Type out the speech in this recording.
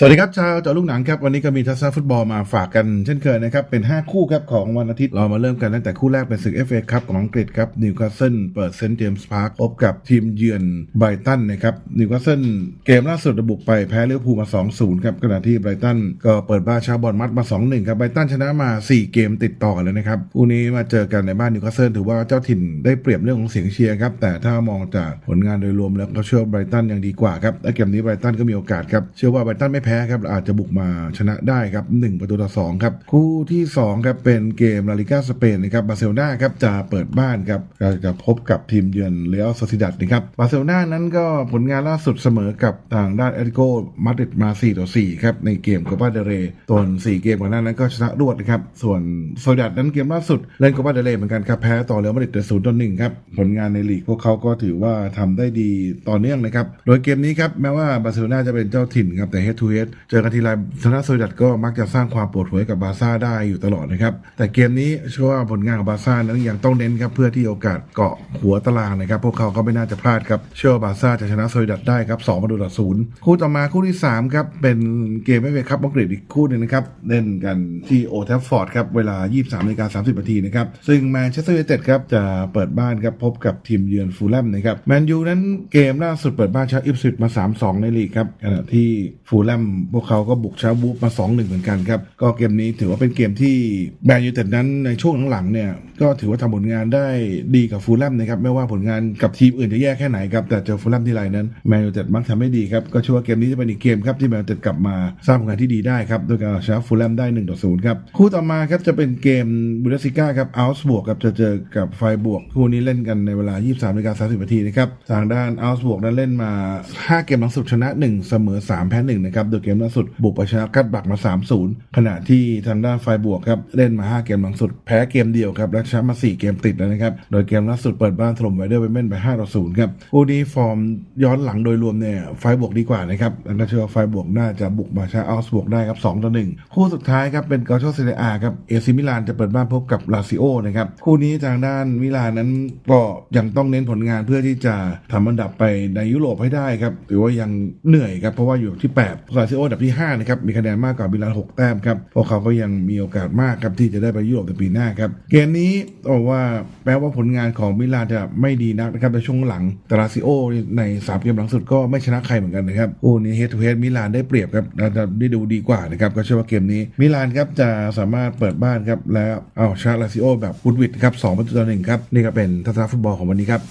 สวัสดีครับชาวเจอลูกหนังครับ วันนี้ก็มีทัศนฟุตบอลมาฝากกันเช่นเคยนะครับ เป็น 5 คู่ครับของวันอาทิตย์ เรามาเริ่มกันตั้งแต่คู่แรกเป็นศึก FA ครับของอังกฤษครับนิวคาสเซิลเปิดเซนต์เจมส์พาร์คพบกับทีมเยือนไบรตันนะครับนิวคาสเซิลเกมล่าสุดระบุไปแพ้เลิเวอร์พูมา 2-0 ครับขณะที่ไบรตันก็เปิดบ้านชาวบอลมัดมา 2-1 ครับไบรตันชนะมา 4 เกมติดต่อกันเลยนะครับคู่นี้มาเจอกันในบ้านนิวคาสเซิลถือว่าเจ้าถิ่นได้เปรียบเรื่องของเสียงเชียร์ครับแต่ถ้ามองจากผลงานโดยรวมแล้วก็เชื่อไบรตันยังดีกว่าครับและเกมนี้ไบรตันก็มีโอกาสครับเชื่อว่าไบรตันไม่พ้ครับอาจจะบุกมาชนะได้ครับ1ประตูต่อ2ครับคู่ที่2ครับเป็นเกมลาลิกาสเปนนะครับบาร์เซโลนาครับจะเปิดบ้านครับจะพบกับทีมเยือนเรอัลโซซิดัดนะครับบาร์เซโลนานั้นก็ผลงานล่าสุดเสมอกับทางด้านเอติโกมาดริดมา4ต่อ4ครับในเกมโคปาเดเรตอน4เกมก่อนหน้านั้นก็ชนะรวดนะครับส่วนโซดัดนั้นเกมล่าสุดเล่นโคปาเดเรเหมือนกันครับแพ้ต่อเรอัลมาดริดแต่ศูนย์ต่อหนึ่งครับผลงานในลีกพวกเขาก็ถือว่าทำได้ดีต่อเนื่องนะครับโดยเกมนี้ครับแม้ว่าบาร์เซโลนาจะเป็นเจ้าถิ่นครับแต่ head to head เเจอกันทีไรชนะโซดัดก็มักจะสร้างความปวดหัวให้กับบาร์ซ่าได้อยู่ตลอดนะครับ แต่เกมนี้เชื่อว่าผลงานของบาร์ซ่านั้นยังต้องเน้นครับเพื่อที่โอกาสเกาะหัวตารางนะครับ พวกเขาก็ไม่น่าจะพลาดครับเชื่อว่าบาร์ซ่าจะชนะโซดัดได้ครับ2ประตูต่อศูนย์คู่ต่อมาคู่ที่3ครับเป็นเกมไม่เป็นครับอังกฤษอีกคู่หนึ่งนะครับเล่นกันที่โอทัฟฟอร์ดครับเวลา 23นาฬิกา30นาทีนะครับซึ่งแมนเชสเตอร์ยูไนเต็ดครับจะเปิดบ้านครับพบกับทีมเยือนฟูลแลมนะครับแมนยูนั้นเกมล่าสุดเปิดบ้านชาอิฟซิตมา 3-2 ในลีกครับขณะที่ฟูลแลมพวกเขาก็บุกชาบูฟมา 2-1 เหมือนกันครับ ก็เกมนี้ถือว่าเป็นเกมที่แมนยูเต็ดนั้นในช่วงหลังๆเนี่ย ก็ถือว่าทำผลงานได้ดีกับฟูลแลมนะครับ ไม่ว่าผลงานกับทีมอื่นจะแย่แค่ไหนครับ แต่เจอฟูลแลมที่ไรนั้นแมนยูเต็ดมักทำให้ดีครับ ก็เชื่อว่าเกมนี้จะเป็นอีกเกมครับที่แมนยูเต็ดกลับมาสร้างผลงานที่ดีได้ครับ โดยการเชนะฟูลแลมได้1ต่อ0ครับ คู่ต่อมาครับจะเป็นเกมบูเดสซิก้าครับอัลส์บวกครับจะเจอกับไฟบวกคู่นี้เล่นกันในเวลา 23นาฬิกา30นาทีนะครับทางด้านอัลส์บวกนั้นเล่นมา 5 เกมหลังสุดชนะ 1 เสมอ 3 แพ้1นะครับโดยเกมล่าสุด บุกไปชนะกัดบักมา 3-0 ขณะที่ทางด้านไฟบวกครับเล่นมา 5 เกมหลังสุด แพ้เกมเดียวครับและชนะมา 4 เกมติดแล้วนะครับ โดยเกมล่าสุดเปิดบ้านถล่มไวเดอร์เวเมนไป5ต่อ0ครับคู่นี้ฟอร์มย้อนหลังโดยรวมเนี่ยไฟบวกดีกว่านะครับแล้วก็เชื่อว่าไฟบวกน่าจะบุกมาชนะอัลส์บวกได้ครับ2ต่อ1คู่สุดท้ายครับเป็นกาโชเซเรียอาครับเอซิมิลานจะเปิดบ้านพบกับลาซิโอนะครับคู่นี้ทางด้านมิลานนั้นก็ยังต้องเน้นผลงานเพื่อที่จะทำอันดับไปในยุโรปให้ได้ครับถือว่ายังเหนื่อยครับเพราะว่าอยู่ที่ 8ลาซิโอดับที่5นะครับมีคะแนนมากกว่ามิลาน6แต้มครับพวกเขาก็ยังมีโอกาสมากครับที่จะได้ไปยุโรปในปีหน้าครับเกมนี้ต้องบอกว่าแม้ว่าผลงานของมิลานจะไม่ดีนักนะครับในช่วงหลังต่ลาซิโอในสามเกมหลังสุดก็ไม่ชนะใครเหมือนกันนะครับคู่นี้เฮดทูเฮดมิลานได้เปรียบครับน่าจะได้ดูดีกว่านะครับก็เชื่อว่าเกมนี้มิลานครับจะสามารถเปิดบ้านครับแล้วเอาชนะลาซิโอแบบวุดวิดครับ2ประตูต่อหนึ่งครับนี่ก็เป็นทัศนฟุตบอลของวันนี้ครับ